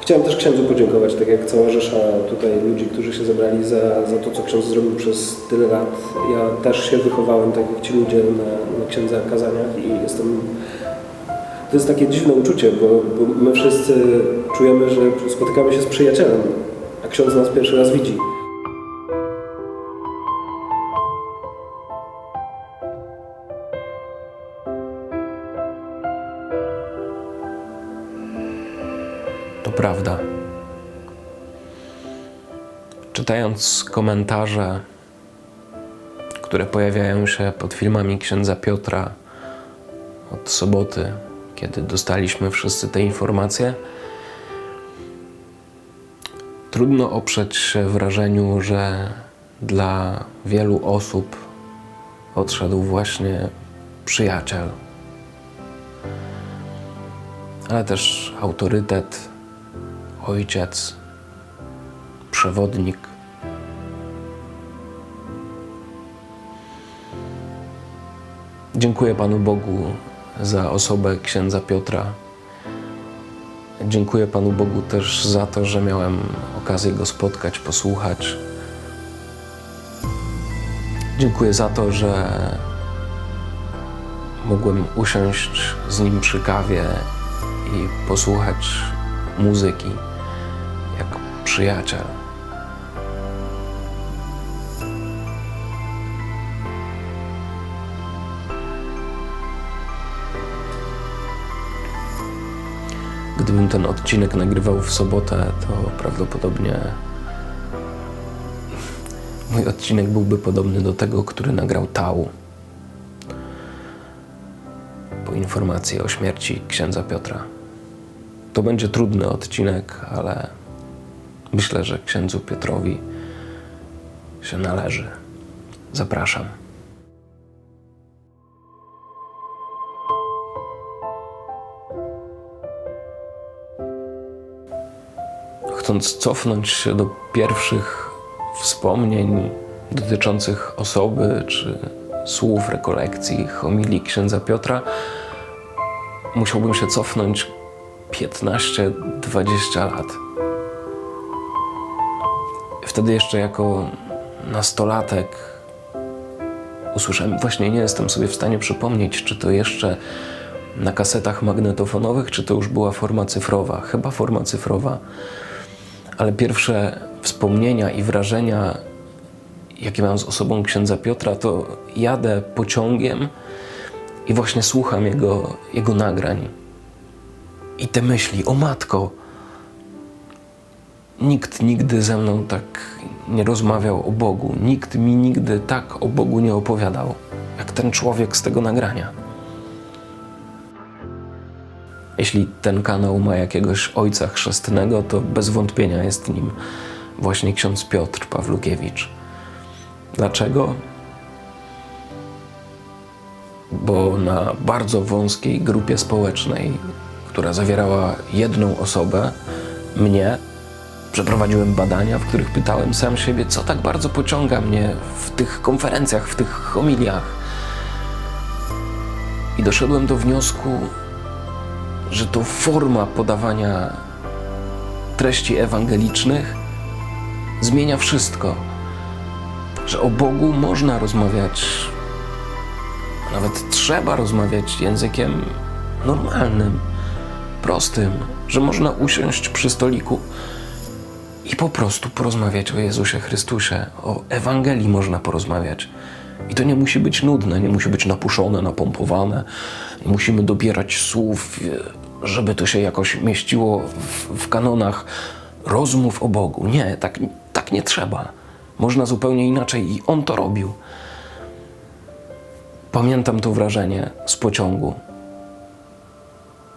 Chciałem też księdzu podziękować, tak jak cała rzesza tutaj ludzi, którzy się zebrali za, za to, co ksiądz zrobił przez tyle lat. Ja też się wychowałem, tak jak ci ludzie na, na księdza kazaniach i jestem... To jest takie dziwne uczucie, bo, bo my wszyscy czujemy, że spotykamy się z przyjacielem, a ksiądz nas pierwszy raz widzi. Czytając komentarze, które pojawiają się pod filmami księdza Piotra od soboty, kiedy dostaliśmy wszyscy te informacje, trudno oprzeć się wrażeniu, że dla wielu osób odszedł właśnie przyjaciel, ale też autorytet, ojciec, przewodnik. Dziękuję Panu Bogu za osobę księdza Piotra. Dziękuję Panu Bogu też za to, że miałem okazję go spotkać, posłuchać. Dziękuję za to, że mogłem usiąść z nim przy kawie i posłuchać muzyki jak przyjaciel. Gdybym ten odcinek nagrywał w sobotę, to prawdopodobnie mój odcinek byłby podobny do tego, który nagrał Tał po informacji o śmierci księdza Piotra. To będzie trudny odcinek, ale myślę, że księdzu Piotrowi się należy. Zapraszam. Chcąc cofnąć się do pierwszych wspomnień dotyczących osoby czy słów rekolekcji, homilii księdza Piotra, musiałbym się cofnąć 15-20 lat. Wtedy jeszcze jako nastolatek usłyszałem, właśnie nie jestem sobie w stanie przypomnieć, czy to jeszcze na kasetach magnetofonowych, czy to już była forma cyfrowa. Chyba forma cyfrowa. Ale pierwsze wspomnienia i wrażenia, jakie mam z osobą księdza Piotra, to jadę pociągiem i właśnie słucham jego, jego nagrań. I te myśli, o matko, nikt nigdy ze mną tak nie rozmawiał o Bogu, nikt mi nigdy tak o Bogu nie opowiadał, jak ten człowiek z tego nagrania. Jeśli ten kanał ma jakiegoś ojca chrzestnego, to bez wątpienia jest nim właśnie ksiądz Piotr Pawlukiewicz. Dlaczego? Bo na bardzo wąskiej grupie społecznej, która zawierała jedną osobę, mnie, przeprowadziłem badania, w których pytałem sam siebie, co tak bardzo pociąga mnie w tych konferencjach, w tych homiliach. I doszedłem do wniosku, że to forma podawania treści ewangelicznych zmienia wszystko. Że o Bogu można rozmawiać, a nawet trzeba rozmawiać językiem normalnym, prostym, że można usiąść przy stoliku i po prostu porozmawiać o Jezusie Chrystusie, o Ewangelii można porozmawiać. I to nie musi być nudne, nie musi być napuszone, napompowane. Nie musimy dobierać słów, żeby to się jakoś mieściło w, w kanonach rozmów o Bogu. Nie, tak, tak nie trzeba. Można zupełnie inaczej i On to robił. Pamiętam to wrażenie z pociągu.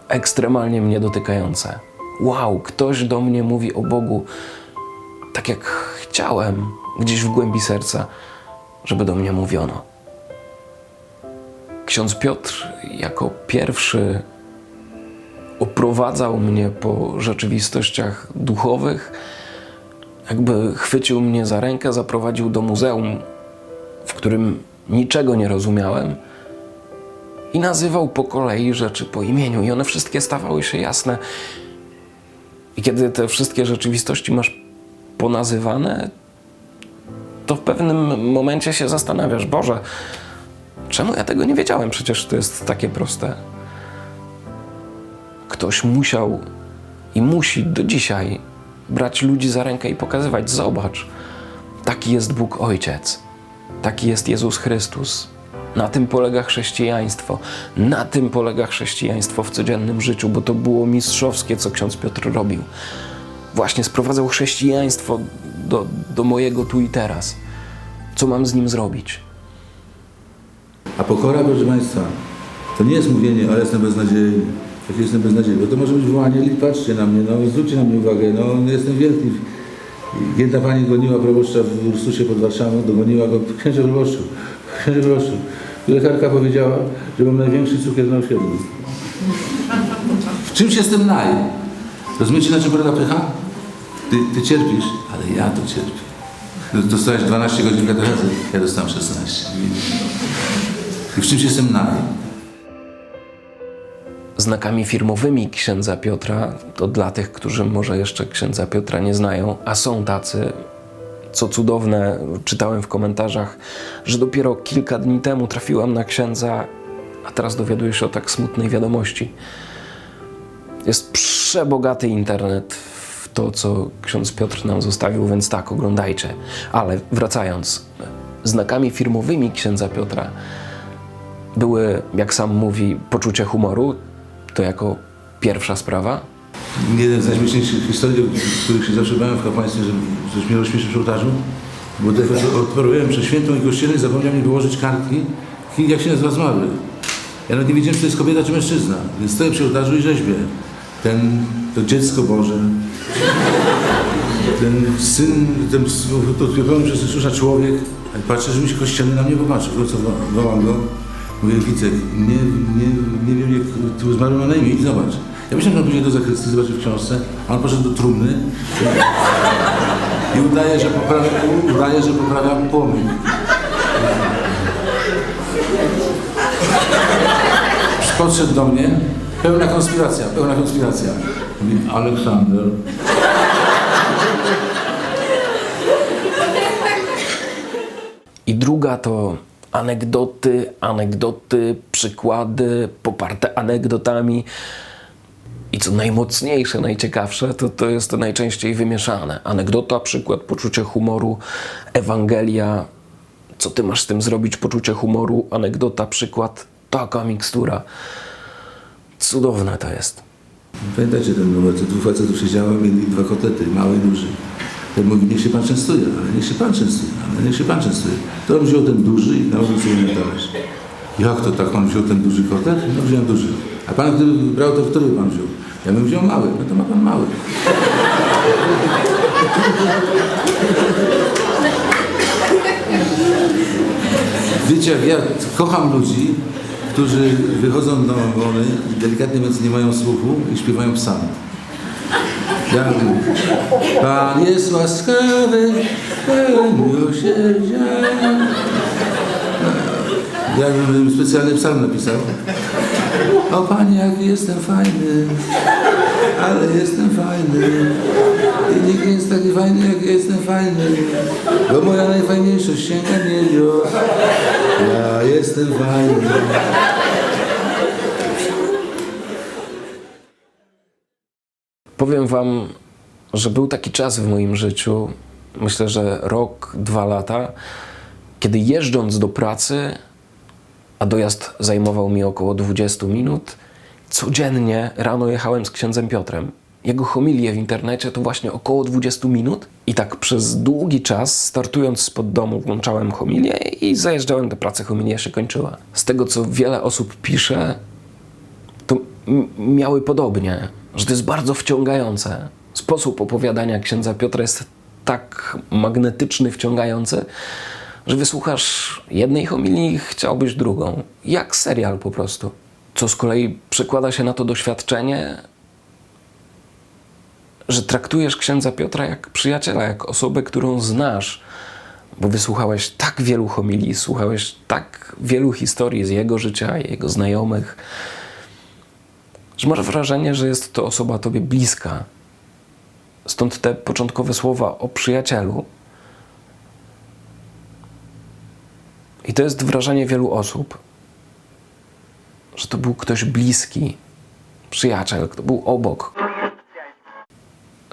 Ekstremalnie mnie dotykające. Wow, ktoś do mnie mówi o Bogu tak jak chciałem, gdzieś w głębi serca żeby do mnie mówiono. Ksiądz Piotr jako pierwszy oprowadzał mnie po rzeczywistościach duchowych, jakby chwycił mnie za rękę, zaprowadził do muzeum, w którym niczego nie rozumiałem i nazywał po kolei rzeczy po imieniu, i one wszystkie stawały się jasne. I kiedy te wszystkie rzeczywistości masz ponazywane, to w pewnym momencie się zastanawiasz, Boże, czemu ja tego nie wiedziałem? Przecież to jest takie proste. Ktoś musiał i musi do dzisiaj brać ludzi za rękę i pokazywać: Zobacz, taki jest Bóg Ojciec, taki jest Jezus Chrystus. Na tym polega chrześcijaństwo. Na tym polega chrześcijaństwo w codziennym życiu, bo to było mistrzowskie, co ksiądz Piotr robił. Właśnie sprowadzał chrześcijaństwo do, do mojego tu i teraz. Co mam z nim zrobić? A pokora, proszę Państwa, to nie jest mówienie, ale jestem beznadziejny. Jak jestem beznadziejny, bo to może być wołanie, patrzcie na mnie, no zwróćcie na mnie uwagę, no jestem wielki. Jedna pani goniła proboszcza w Ursusie pod Warszawą, dogoniła go, księże proboszczu, księże proboszczu. Lekarka powiedziała, że mam największy cukier na osiedlu. W czymś jestem naj. Rozumiecie, na czym polega pycha? Ty, ty cierpisz, ale ja to cierpię. Dostałeś 12 godzin katechezy, ja dostałem 16. I w czymś jestem naj. Znakami firmowymi księdza Piotra, to dla tych, którzy może jeszcze księdza Piotra nie znają, a są tacy, co cudowne, czytałem w komentarzach, że dopiero kilka dni temu trafiłam na księdza, a teraz dowiaduję się o tak smutnej wiadomości. Jest przebogaty internet w to, co ksiądz Piotr nam zostawił, więc tak, oglądajcie. Ale wracając, znakami firmowymi księdza Piotra były, jak sam mówi, poczucie humoru, to jako pierwsza sprawa. Jeden z najśmieszniejszych historii, których się zawsze bałem w kapłaństwie, że coś mnie rozśmieszy przy ołtarzu, bo odprawiałem przez świętą i kościelę i zapomniałem mi wyłożyć kartki, jak się nazywa zmarły. Ja nawet nie wiedziałem, czy to jest kobieta, czy mężczyzna. Więc stoję przy ołtarzu i rzeźbię. Ten, to dziecko Boże, ten syn, ten odpiewiony przez Jezusa człowiek. Patrzę, że mi się kościelny na mnie popatrzył. Co wołam go? Mówię, Wicek, nie, nie, nie wiem, jak ty zmarł ma na imię zobacz. Ja myślałem, że on pójdzie do zakrystii, zobaczy w książce, a on poszedł do trumny i udaje, że poprawia, udaje, że poprawia pomnik. Podszedł do mnie, pełna konspiracja, pełna konspiracja. Mówi, Aleksander, I druga to anegdoty, anegdoty, przykłady poparte anegdotami. I co najmocniejsze, najciekawsze, to, to jest to najczęściej wymieszane. Anegdota, przykład, poczucie humoru, Ewangelia. Co ty masz z tym zrobić? Poczucie humoru, anegdota, przykład, taka mikstura. Cudowne to jest. Pamiętacie ten numer, co dwóch facetów siedziało, mieli dwa kotlety, mały i duży. Ten mówi, niech się pan częstuje, ale niech się pan częstuje, ale niech się pan częstuje. To on wziął ten duży i nałożył sobie na talerz. Jak to tak pan wziął ten duży kotlet? No wziąłem duży. A pan gdyby brał, to który pan wziął? Ja bym wziął mały, no to ma pan mały. Wiecie, jak ja kocham ludzi, którzy wychodzą do wody, delikatnie mówiąc nie mają słuchu i śpiewają psalm. Pan jest łaskawy, pełen miłosierdzia. Ja bym specjalny psalm napisał. O Panie, jak jestem fajny, ale jestem fajny. I nikt nie jest taki fajny, jak jestem fajny. Bo moja najfajniejszość sięga niebios. Ja jestem fajny. Powiem Wam, że był taki czas w moim życiu, myślę, że rok, dwa lata, kiedy jeżdżąc do pracy, a dojazd zajmował mi około 20 minut, codziennie rano jechałem z księdzem Piotrem. Jego homilie w internecie to właśnie około 20 minut i tak przez długi czas, startując spod domu, włączałem homilię i zajeżdżałem do pracy, homilia się kończyła. Z tego, co wiele osób pisze, to miały podobnie, że to jest bardzo wciągające. Sposób opowiadania księdza Piotra jest tak magnetyczny, wciągający, że wysłuchasz jednej homilii i chciałbyś drugą. Jak serial po prostu. Co z kolei przekłada się na to doświadczenie, że traktujesz księdza Piotra jak przyjaciela, jak osobę, którą znasz, bo wysłuchałeś tak wielu homilii, słuchałeś tak wielu historii z jego życia, jego znajomych, że masz wrażenie, że jest to osoba tobie bliska. Stąd te początkowe słowa o przyjacielu. I to jest wrażenie wielu osób, że to był ktoś bliski, przyjaciel, kto był obok.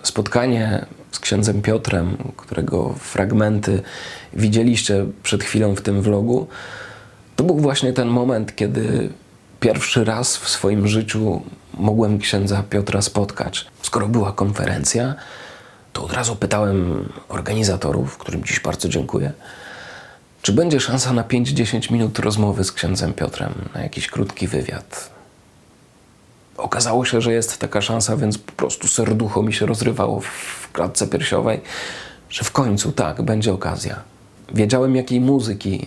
Spotkanie z księdzem Piotrem, którego fragmenty widzieliście przed chwilą w tym vlogu, to był właśnie ten moment, kiedy pierwszy raz w swoim życiu mogłem księdza Piotra spotkać. Skoro była konferencja, to od razu pytałem organizatorów, którym dziś bardzo dziękuję, czy będzie szansa na 5-10 minut rozmowy z księdzem Piotrem, na jakiś krótki wywiad. Okazało się, że jest taka szansa, więc po prostu serducho mi się rozrywało w klatce piersiowej, że w końcu tak, będzie okazja. Wiedziałem, jakiej muzyki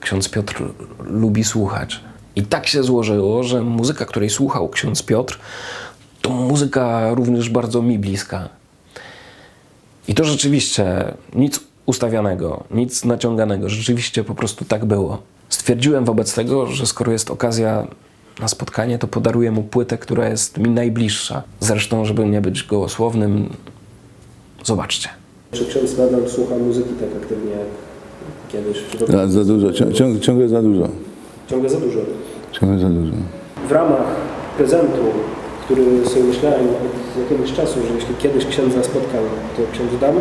ksiądz Piotr lubi słuchać. I tak się złożyło, że muzyka, której słuchał ksiądz Piotr, to muzyka również bardzo mi bliska. I to rzeczywiście nic ustawianego, nic naciąganego, rzeczywiście po prostu tak było. Stwierdziłem wobec tego, że skoro jest okazja na spotkanie, to podaruję mu płytę, która jest mi najbliższa. Zresztą, żeby nie być gołosłownym, zobaczcie. Czy ksiądz nadal słucha muzyki tak aktywnie jak kiedyś? Czy to Za, za dużo, cią, ciąg, ciągle za dużo. Ciągle za dużo? Ciągle za dużo. W ramach prezentu, który sobie myślałem od jakiegoś czasu, że jeśli kiedyś księdza spotkam, to księdzu dam. Y,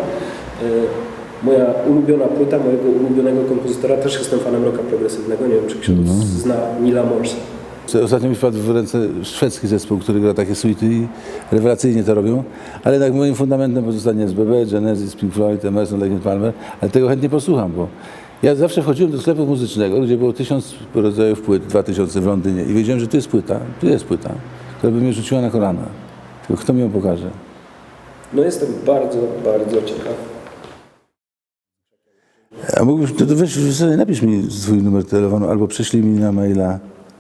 Moja ulubiona płyta mojego ulubionego kompozytora, też jestem fanem rocka progresywnego, nie wiem czy ksiądz zna Nila Morsa. Ostatnio mi wpadł w ręce szwedzki zespół, który gra takie suity i rewelacyjnie to robią, ale jednak moim fundamentem pozostanie SBB, Genesis, Pink Floyd, Emerson, Lake Palmer, ale tego chętnie posłucham, bo ja zawsze wchodziłem do sklepu muzycznego, gdzie było tysiąc rodzajów płyt, dwa tysiące w Londynie i wiedziałem, że tu jest płyta, tu jest płyta, która by mnie rzuciła na kolana. Tylko kto mi ją pokaże? No jestem bardzo, bardzo ciekaw. A mógłbyś, to, to weź sobie napisz mi swój numer telefonu albo prześlij mi na maila.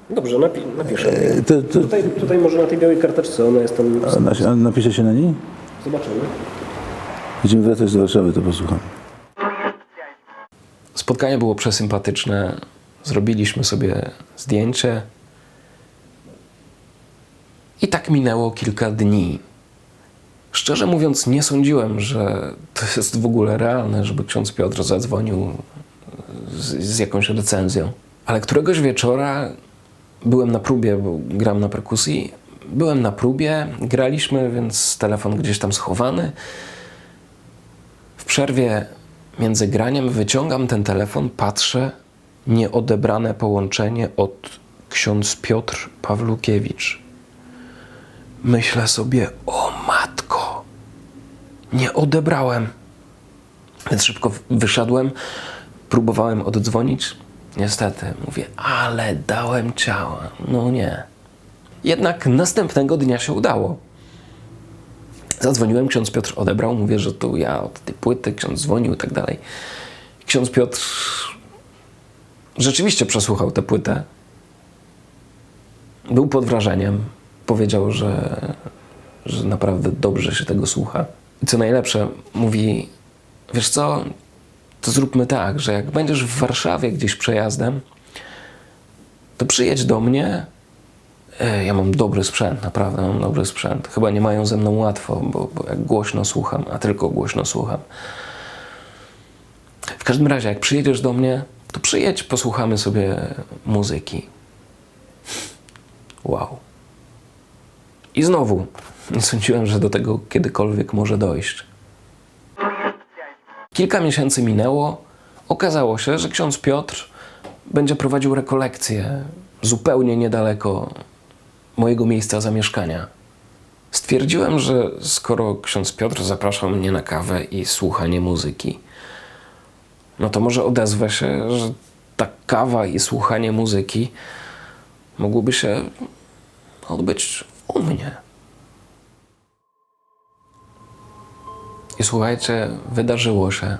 Dobrze, napi- napiszę. E, To, to, Tutaj, tutaj może na tej białej karteczce, ona jest tam... a na- a napisze się na niej? Zobaczymy. Będziemy wracać do Warszawy, to posłucham. Spotkanie było przesympatyczne. Zrobiliśmy sobie zdjęcie. I tak minęło kilka dni. Szczerze mówiąc, nie sądziłem, że to jest w ogóle realne, żeby ksiądz Piotr zadzwonił z, z jakąś recenzją. Ale któregoś wieczora byłem na próbie, bo gram na perkusji. Byłem na próbie, graliśmy, więc telefon gdzieś tam schowany. W przerwie między graniem wyciągam ten telefon, patrzę, nieodebrane połączenie od ksiądz Piotr Pawlukiewicz. Myślę sobie, o matko, nie odebrałem. Więc szybko wyszedłem, próbowałem oddzwonić. Niestety, mówię, ale dałem ciała. No nie. Jednak następnego dnia się udało. Zadzwoniłem, ksiądz Piotr odebrał, mówię, że to ja od tej płyty, ksiądz dzwonił i tak dalej. Ksiądz Piotr rzeczywiście przesłuchał tę płytę. Był pod wrażeniem. Powiedział, że, że naprawdę dobrze się tego słucha. I co najlepsze, mówi, wiesz co, to zróbmy tak, że jak będziesz w Warszawie gdzieś przejazdem, to przyjedź do mnie, Ja mam dobry sprzęt, naprawdę mam dobry sprzęt. Chyba nie mają ze mną łatwo, bo, bo jak głośno słucham, a tylko głośno słucham. W każdym razie, jak przyjedziesz do mnie, to przyjedź, posłuchamy sobie muzyki. Wow. I znowu, nie sądziłem, że do tego kiedykolwiek może dojść. Kilka miesięcy minęło. Okazało się, że ksiądz Piotr będzie prowadził rekolekcję zupełnie niedaleko mojego miejsca zamieszkania. Stwierdziłem, że skoro ksiądz Piotr zapraszał mnie na kawę i słuchanie muzyki, no to może odezwę się, że ta kawa i słuchanie muzyki mogłoby się odbyć u mnie. I słuchajcie, wydarzyło się.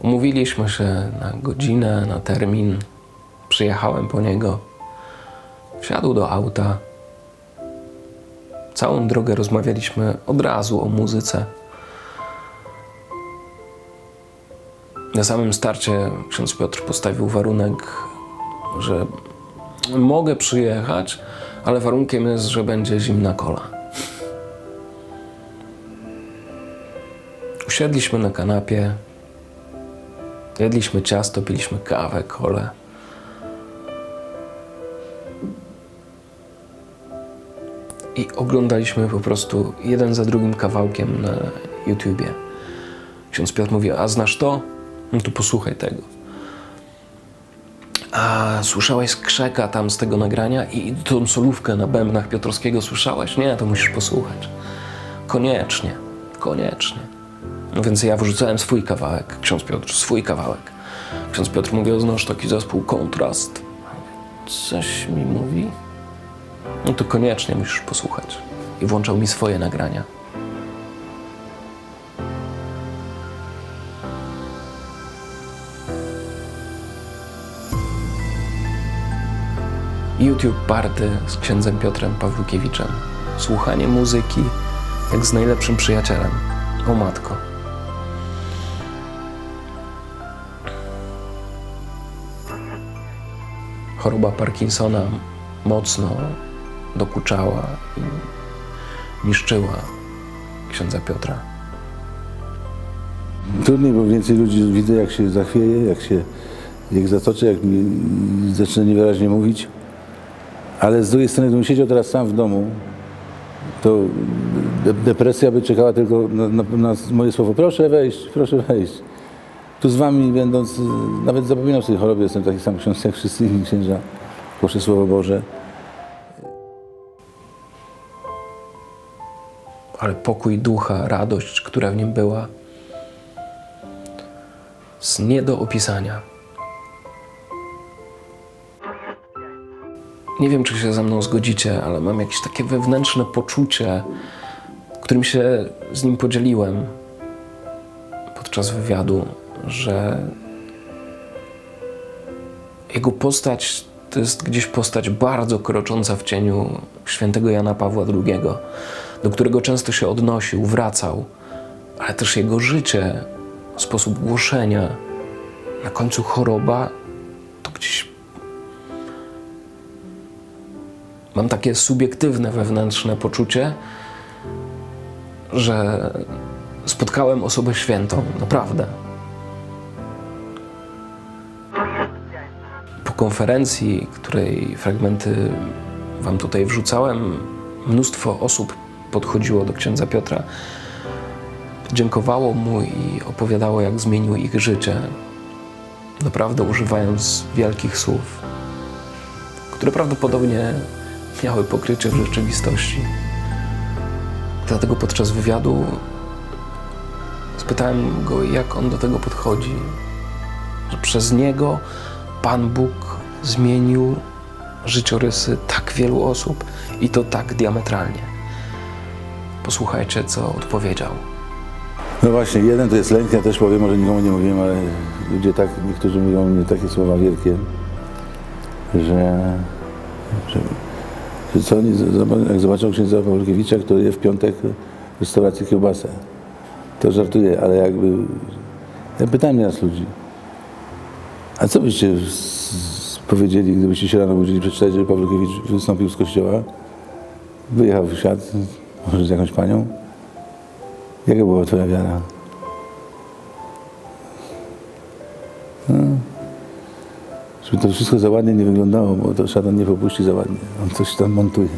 Umówiliśmy się na godzinę, na termin. Przyjechałem po niego. Wsiadł do auta. Całą drogę rozmawialiśmy od razu o muzyce. Na samym starcie ksiądz Piotr postawił warunek, że mogę przyjechać, ale warunkiem jest, że będzie zimna kola. Usiedliśmy na kanapie, jedliśmy ciasto, piliśmy kawę, kole. I oglądaliśmy po prostu jeden za drugim kawałkiem na YouTubie. Ksiądz Piotr mówi, a znasz to? No to posłuchaj tego. A słyszałeś skrzeka tam z tego nagrania i tą solówkę na bębnach Piotrowskiego słyszałeś? Nie, to musisz posłuchać. Koniecznie, koniecznie. No więc ja wrzucałem swój kawałek, ksiądz Piotr swój kawałek. Ksiądz Piotr mówi, znasz taki zespół Kontrast. Coś mi mówi? No to koniecznie musisz posłuchać. I włączał mi swoje nagrania. YouTube party z księdzem Piotrem Pawłukiewiczem. Słuchanie muzyki jak z najlepszym przyjacielem. O matko. Choroba Parkinsona mocno dokuczała i niszczyła księdza Piotra. Trudniej, bo więcej ludzi widzę, jak się zachwieje, jak się jak zatoczy, jak zaczyna niewyraźnie mówić. Ale z drugiej strony, gdybym siedział teraz sam w domu, to de- depresja by czekała tylko na, na, na moje słowo. Proszę wejść, proszę wejść. Tu z wami będąc, y, nawet zapominam sobie choroby, jestem taki sam ksiądz jak wszyscy inni księża. Proszę Słowo Boże. Ale pokój ducha, radość, która w nim była, jest nie do opisania. Nie wiem, czy się ze mną zgodzicie, ale mam jakieś takie wewnętrzne poczucie, którym się z nim podzieliłem podczas wywiadu, że jego postać to jest gdzieś postać bardzo krocząca w cieniu świętego Jana Pawła II, do którego często się odnosił, wracał, ale też jego życie, sposób głoszenia, na końcu choroba, to gdzieś. Mam takie subiektywne, wewnętrzne poczucie, że spotkałem osobę świętą, naprawdę. Po konferencji, której fragmenty Wam tutaj wrzucałem, mnóstwo osób podchodziło do księdza Piotra, dziękowało mu i opowiadało, jak zmienił ich życie, naprawdę używając wielkich słów, które prawdopodobnie miały pokrycie w rzeczywistości. Dlatego podczas wywiadu spytałem go, jak on do tego podchodzi, że przez niego Pan Bóg zmienił życiorysy tak wielu osób i to tak diametralnie. Posłuchajcie, co odpowiedział. No właśnie, jeden to jest lęk, ja też powiem, może nikomu nie mówiłem, ale ludzie tak, niektórzy mówią mnie takie słowa wielkie, że, że, że co oni, jak zobaczą księdza Pawłkiewicza, który je w piątek w restauracji kiełbasę, to żartuję, ale jakby, ja pytałem nieraz ludzi, a co byście powiedzieli, gdybyście się rano budzili, przeczytać, że Pawłkiewicz wystąpił z kościoła, wyjechał w świat, może z jakąś panią, Jaka była Twoja wiara? No. Żeby to wszystko za ładnie nie wyglądało, bo to szatan nie popuści za ładnie. On coś tam montuje.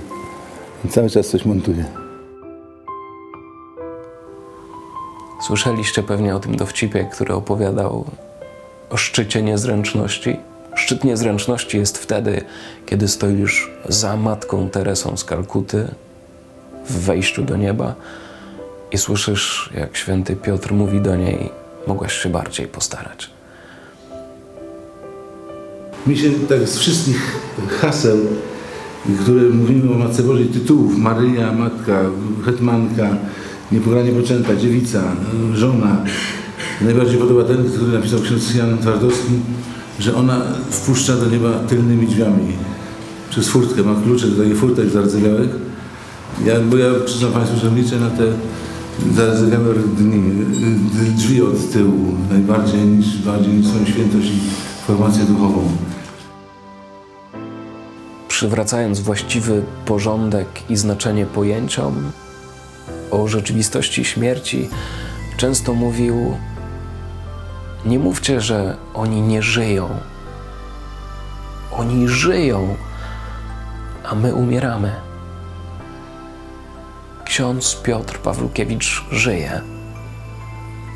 On cały czas coś montuje. Słyszeliście pewnie o tym dowcipie, który opowiadał o szczycie niezręczności. Szczyt niezręczności jest wtedy, kiedy stoisz za matką Teresą z Kalkuty w wejściu do nieba i słyszysz, jak święty Piotr mówi do niej: Mogłaś się bardziej postarać. Mi się tak z wszystkich haseł, które mówimy o Matce Bożej, tytułów, Maryja, Matka, Hetmanka, Niepogranie Poczęta, Dziewica, Żona, najbardziej podoba ten, który napisał ksiądz Jan Twardowski, że ona wpuszcza do nieba tylnymi drzwiami. Przez furtkę, ma klucze do takich furtek zardzewiałych. Ja, bo ja przyznam Państwu, że liczę na te zardzewiałe dni, drzwi od tyłu, najbardziej niż, bardziej niż swoją świętość i formację duchową. Przywracając właściwy porządek i znaczenie pojęciom o rzeczywistości śmierci, często mówił: Nie mówcie, że oni nie żyją. Oni żyją, a my umieramy. Ksiądz Piotr Pawlukiewicz żyje,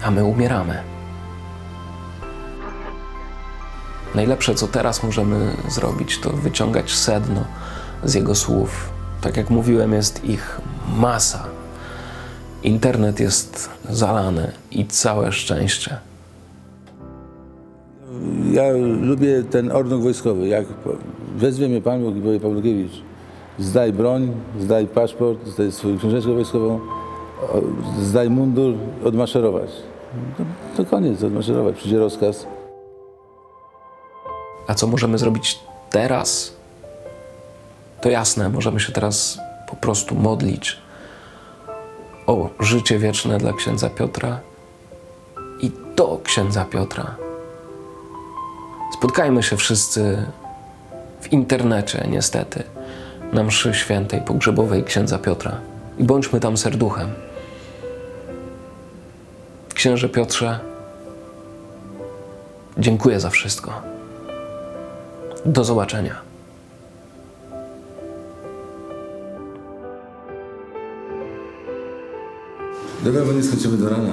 a my umieramy. Najlepsze, co teraz możemy zrobić, to wyciągać sedno z jego słów. Tak jak mówiłem, jest ich masa. Internet jest zalany i całe szczęście. Ja lubię ten ordnung wojskowy. Jak wezwie mnie pan Pawlukiewicz, zdaj broń, zdaj paszport, zdaj swoją książeczkę wojskową, zdaj mundur, odmaszerować. To, to koniec, odmaszerować. Przyjdzie rozkaz. A co możemy zrobić teraz? To jasne, możemy się teraz po prostu modlić o życie wieczne dla księdza Piotra i do księdza Piotra. Spotkajmy się wszyscy w internecie, niestety, na mszy świętej pogrzebowej księdza Piotra i bądźmy tam serduchem. Księże Piotrze, dziękuję za wszystko. Do zobaczenia. Dobra, bo nie skończymy do rana.